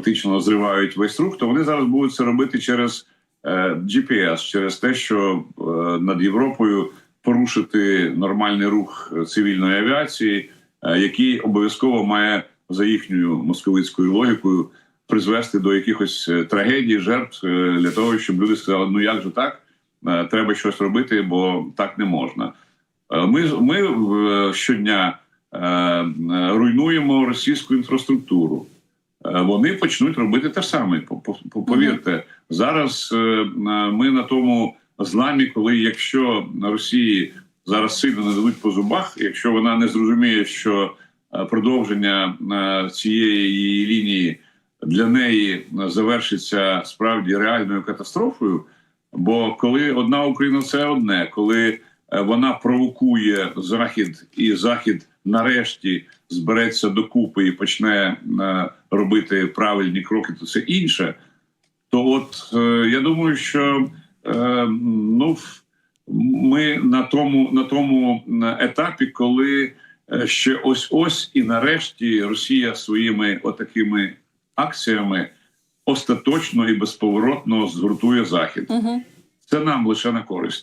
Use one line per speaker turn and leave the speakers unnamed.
фактично зривають весь рух, то вони зараз будуть це робити через е, GPS, через те, що е, над Європою порушити нормальний рух цивільної авіації, е, який обов'язково має за їхньою московицькою логікою призвести до якихось трагедій, жертв для того, щоб люди сказали: ну як же так? Треба щось робити, бо так не можна. Ми, ми щодня руйнуємо російську інфраструктуру. Е, Вони почнуть робити те саме. по- по- по- Повірте, зараз е, ми на тому зламі, коли якщо Росії зараз сильно не дадуть по зубах, якщо вона не зрозуміє, що е, продовження цієї лінії для неї завершиться справді реальною катастрофою. Бо коли одна Україна це одне, коли вона провокує захід, і захід нарешті збереться докупи і почне е, робити правильні кроки, то це інше. То, от е, я думаю, що е, ну ми на тому на тому етапі, коли ще ось ось і нарешті Росія своїми отакими акціями остаточно і безповоротно згуртує захід.
Угу.
Це нам лише на користь.